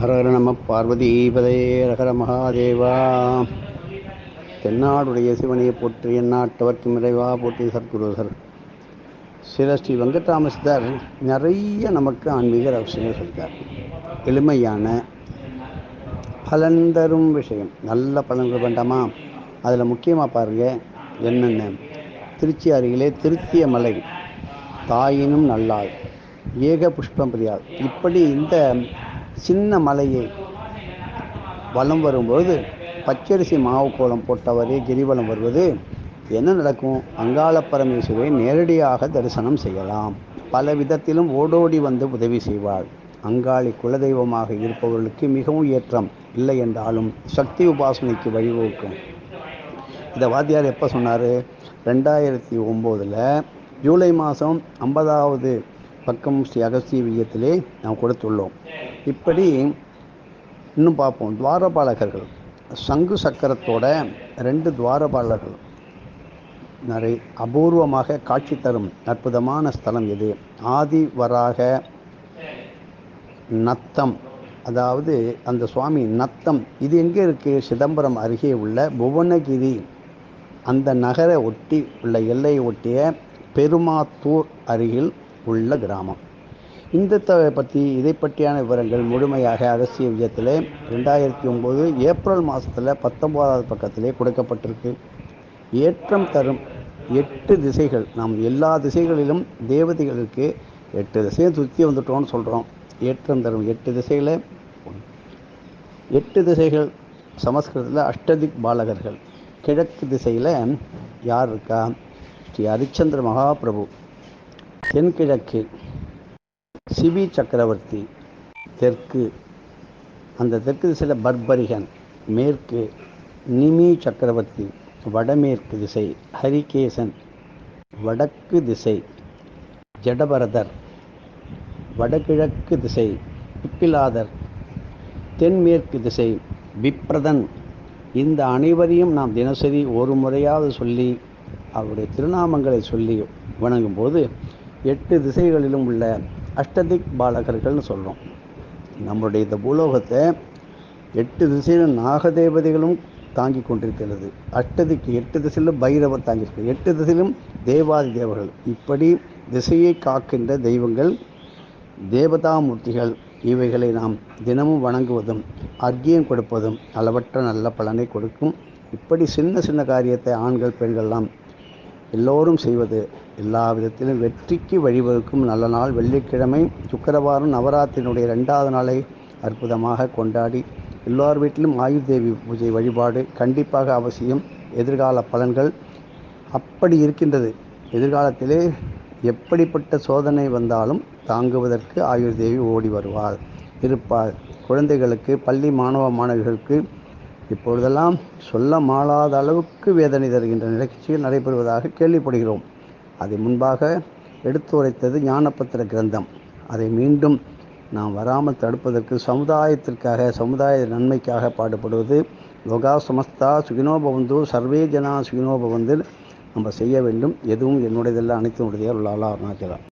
ஹரஹர நம பார்வதீபதே ஹரஹர மகாதேவா. தென்னாடுடைய சிவனையை போற்றி எந்நாட்டவர்க்கும் இறைவா போற்றி சத்குருசர் சில ஸ்ரீ வெங்கட்ராமசித்தர் நிறைய நமக்கு ஆன்மீக ரகசியங்கள் சொல்லிட்டார். எளிமையான பலன் தரும் விஷயம். நல்ல பலன்கள் வேண்டாமா? அதில் முக்கியமாக பாருங்கள் என்னென்ன? திருச்சி அருகிலே திருத்திய மலை தாயினும் நல்லாள் ஏக புஷ்பம் பிரியாள். இப்படி இந்த சின்ன மலையை வலம் வரும்போது பச்சரிசி மாவு கோலம் போட்டவரே கிரிவலம் வருவது. என்ன நடக்கும்? அங்காள பரமேஸ்வரியை நேரடியாக தரிசனம் செய்யலாம். பல விதத்திலும் ஓடோடி வந்து உதவி செய்வாள். அங்காளி குலதெய்வமாக இருப்பவர்களுக்கு மிகவும் ஏற்றம் இல்லை என்றாலும் சக்தி உபாசனைக்கு வழிவகுக்கும். இந்த வாத்தியார் எப்போ சொன்னார்? ரெண்டாயிரத்தி ஒம்போதில் ஜூலை மாதம் ஐம்பதாவது பக்கம் ஸ்ரீ அகஸ்திய விஜயத்திலே நாம் கொடுத்துள்ளோம். இப்படி இன்னும் பார்ப்போம். துவாரபாலகர்கள் சங்கு சக்கரத்தோட ரெண்டு துவாரபாலகர்கள். நிறைய அபூர்வமாக காட்சி தரும் அற்புதமான ஸ்தலம் இது ஆதி வராக நத்தம். அதாவது அந்த சுவாமி நத்தம். இது எங்கே இருக்குது சிதம்பரம் அருகே உள்ள புவனகிரி. அந்த நகரை ஒட்டி உள்ள எல்லையை ஒட்டிய பெருமாத்தூர் அருகில் உள்ள கிராமம். இந்த பற்றி இதை பற்றியான விவரங்கள் முழுமையாக அரசிய விஜயத்தில் ரெண்டாயிரத்தி ஒம்பது ஏப்ரல் மாதத்தில் பத்தொம்போதாவது பக்கத்திலே கொடுக்கப்பட்டிருக்கு. ஏற்றம் தரும் எட்டு திசைகள் நாம் எல்லா திசைகளிலும் தேவதைகளுக்கு எட்டு திசையும் சுற்றி வந்துட்டோம்னு சொல்கிறோம் ஏற்றம் தரும் எட்டு திசையில் எட்டு திசைகள் சமஸ்கிருதத்தில் அஷ்டதிக் பாலகர்கள். கிழக்கு திசையில் யார் இருக்கா? ஸ்ரீ ஹரிச்சந்திர மகாபிரபு. தென்கிழக்கு சிபி சக்கரவர்த்தி தெற்கு. அந்த தெற்கு திசையில் பர்பரிகன் மேற்கு நிமி சக்கரவர்த்தி வடமேற்கு திசை ஹரிகேசன் வடக்கு திசை ஜடபரதர் வடகிழக்கு திசை பிப்பிலாதர் தென்மேற்கு திசை விப்ரதன். இந்த அனைவரையும் நாம் தினசரி ஒரு முறையாவது சொல்லி அவருடைய திருநாமங்களை சொல்லி வணங்கும்போது எட்டு திசைகளிலும் உள்ள அஷ்டதிக் பாலகர்கள்னு சொல்கிறோம் நம்மளுடைய இந்த பூலோகத்தை எட்டு திசையிலும் நாகதேவதைகளும் தாங்கி கொண்டிருக்கிறது. அஷ்டதிக்கு எட்டு திசையிலும் பைரவர் தாங்கியிருக்கிறது எட்டு திசையிலும் தேவாதி தேவர்கள். இப்படி திசையை காக்கின்ற தெய்வங்கள் தேவதாமூர்த்திகள் இவைகளை நாம் தினமும் வணங்குவதும் அர்க்கியம் கொடுப்பதும் அளவற்ற நல்ல பலனை கொடுக்கும். இப்படி சின்ன சின்ன காரியத்தை ஆண்கள் பெண்கள்லாம் எல்லோரும் செய்வது. எல்லா விதத்திலும் வெற்றிக்கு வழிவகுக்கும் நல்ல நாள் வெள்ளிக்கிழமை சுக்கரவாரம் நவராத்திரியினுடைய ரெண்டாவது நாளை அற்புதமாக கொண்டாடி எல்லார் வீட்டிலும் ஆயுர்தேவி பூஜை வழிபாடு கண்டிப்பாக அவசியம். எதிர்கால பலன்கள் அப்படி இருக்கின்றது. எதிர்காலத்திலே எப்படிப்பட்ட சோதனை வந்தாலும் தாங்குவதற்கு ஆயுர்தேவி ஓடி வருவார் இருப்பார் குழந்தைகளுக்கு பள்ளி மாணவ மாணவிகளுக்கு இப்பொழுதெல்லாம் சொல்ல மாளாத அளவுக்கு வேதனை தருகின்ற நிகழ்ச்சிகள் நடைபெறுவதாக கேள்விப்படுகிறோம். அதை முன்பாக எடுத்துரைத்தது ஞானபத்திர கிரந்தம். அதை மீண்டும் நாம் வராமல் தடுப்பதற்கு சமுதாயத்திற்காக சமுதாய நன்மைக்காக பாடுபடுவது லோகா சமஸ்தா சுகினோபவந்து சர்வே ஜனா சுகினோபவந்து நம்ம செய்ய வேண்டும். எதுவும் என்னுடையதெல்லாம் அனைத்து உடையதே உள்ளாலா அருணாச்சலம்.